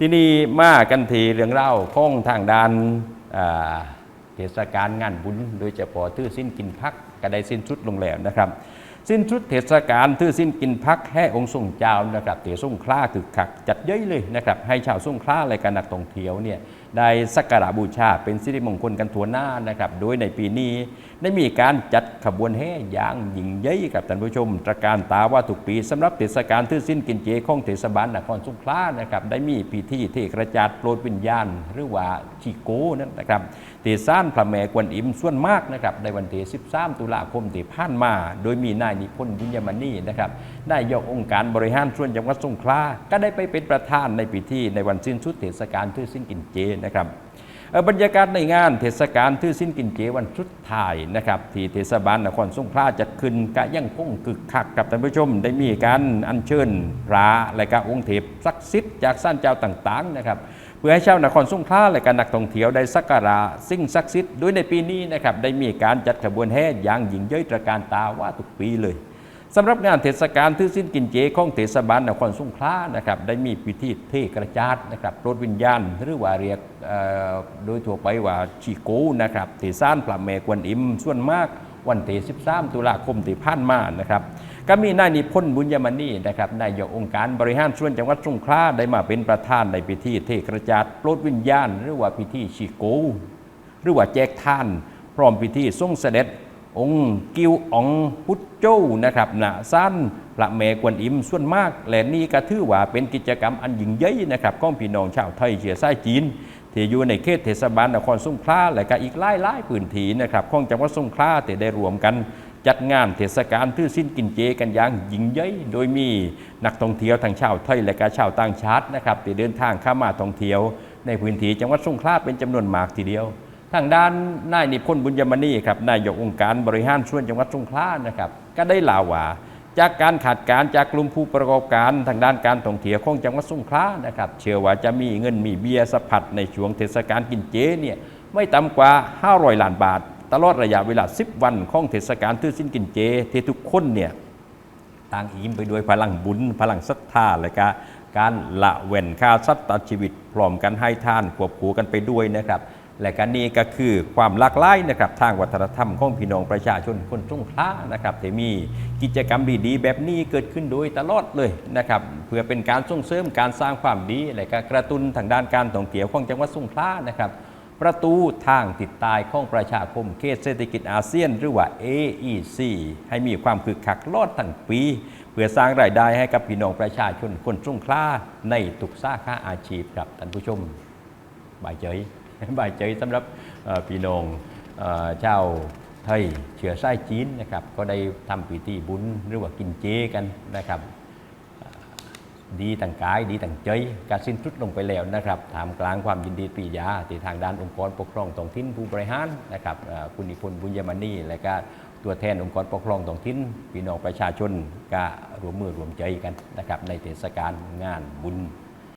ที่นี่มากันทีเรื่องเล่าของทางด้านเทศกาลงานบุญ โดยเฉพาะทื่อสิ้นกินพักก็ได้สิ้นชุดลงแล้วนะครับ สิ้นชุดเทศกาลทื่อสิ้นกินพักแห่องค์ทรงเจ้านะครับเตส่งคล้าคือขักจัดเย้ยเลยนะครับให้ชาวส่งคล้าอะไรกันนักท่องเที่ยวเนี่ยได้สักการะบูชาเป็นสิริมงคลกันทั่วหน้านะครับ โดยในปีนี้ได้มีการจัดขบวนแห่อย่างยิ่งใหญ่กับท่านผู้ชม ตระการตาว่าทุกปีสำหรับเทศกาลทื่อสิ้นกินเจของเทศบาลนครสงขลานะครับได้มีพิธีเทกระจาดโปรดวิญญาณ หรือว่าชิโกนั่นนะครับเทซ่านพระแม่กวนอิมส่วนมากนะครับในวันที่13 ตุลาคมที่ผ่านมา โดยมีนายนิพนธ์บุญยมณีนะครับได้ยกองค์การบริหารส่วนจังหวัดสงขลาก็ได้ไปเป็นประธานในพิธีในวันสิ้นสุดเทศกาลทื่อสิ้นกินเจนะครับบรรยากาศในงานเทศกาลทื่อสิ้นกินเจวันสุดท้ายนะครับที่เทศบาลนครสงขลาจัดขึ้นก็ยังคงคึกคักกับท่านผู้ชม ได้มีการอัญเชิญพระและก็องค์เทพศักดิ์สิทธิ์จากสั้นเจ้าต่างๆนะครับเพื่อให้ชาวนครสงขลาและการนักท่องเที่ยวได้สักการะสิ่งศักดิ์สิทธิ์โดยในปีนี้นะครับได้มีการจัดขบวนแห่อย่างยิ่งใหญ่ตระการตาว่าทุกปีเลย สำหรับงานเทศกาลทื่อสิ้นกินเจของเทศบาลนครสงขลานะครับได้มีพิธีเทกระจาดนะครับโปรดวิญญาณ หรือว่าเรียกโดยทั่วไปว่าชีโก้นะครับเทซ่านพระแม่กวนอิมส่วนมากวันที่13 ตุลาคมที่ผ่านมานะครับก็มีนายนิพนธ์บุญยมณีนะครับนายกองค์การบริหารส่วนจังหวัดสงขลาได้มาเป็นประธานในพิธีเทกระจาดโปรดวิญญาณ หรือว่าพิธีชีโกหรือว่าแจกท่าน พร้อมพิธีทรงเสด็จ องค์กิวอองพุทธเจ้านะครับณสั้นพระแม่กวนอิมส่วนมาก และนี่ก็ถือว่าเป็นกิจกรรมอันยิ่งใหญ่นะครับของพี่น้องชาวไทยเชื้อสายจีนที่อยู่ในเขตเทศบาลนครสงขลาและก็อีกหลายหลายพื้นที่นะครับของจังหวัดสงขลาที่ได้รวมกันจัดงานเทศกาลทื่อสิ้นกินเจกันอย่างยิ่งใหญ่โดยมีนักท่องเที่ยวทั้งชาวไทยและก็ชาวต่างชาตินะครับที่เดินทางเข้ามาท่องเที่ยว ในพื้นที่จังหวัดสงขลาเป็นจำนวนมากทีเดียว ทางด้านนายนิพนธ์บุญยมณีครับนายกองค์การบริหารส่วนจังหวัดสงขลานะครับ ก็ได้ลาว่าจากการขาดการจากกลุ่มผู้ประกอบการทางด้านการท่องเที่ยวของจังหวัดสงขลานะครับ เชื่อว่าจะมีเงินมีเบียร์สะพัดในช่วงเทศกาลกินเจเนี่ยไม่ต่ำกว่า 500 ล้านบาท ตลอดระยะเวลา 10 วันของเทศกาลทื่อสิ้นกินเจที่ทุกคนเนี่ยต่างอิ่มไปด้วยพลังบุญ พลังศรัทธาและก็การละเว้นค่าสัตว์ตัดชีวิตพร้อมกันให้ท่านควบคู่กันไปด้วยนะครับ และการนี้ก็คือความหลากหลายนะครับทางวัฒนธรรมของพี่น้องประชาชนคนสงขลานะครับที่มีกิจกรรมดีๆ แบบนี้เกิดขึ้นโดยตลอดเลยนะครับเพื่อเป็นการส่งเสริมการสร้างความดีและก็กระตุ้นทางด้านการท่องเที่ยวของจังหวัดสงขลานะครับประตูทางติดตายของประชาคมเขตเศรษฐกิจอาเซียน หรือว่า AEC ให้มีความคึกคักลอดทั้งปี เพื่อสร้างรายได้ให้กับพี่น้องประชาชนคนสงขลาในทุกสาขาอาชีพครับท่านผู้ชมบายใจ บายใจสำหรับพี่น้องเอ่อชาไทยเชื้อสายจีนนะครับ ก็ได้ทำพิธีบุญหรือว่ากินเจกันนะครับ ดีต่างกายดีต่างใจการสิ้นสุดลงไปแล้วนะครับท่ามกลางความยินดีปรียาที่ทางด้านองค์กรปกครองท้องถิ่นผู้บริหารนะครับคุณนิพนธ์บุญยมณีและก็ตัวแทนองค์กรปกครองท้องถิ่นพี่น้องประชาชนก็รวมมือรวมใจกันนะครับในเทศกาลงานบุญ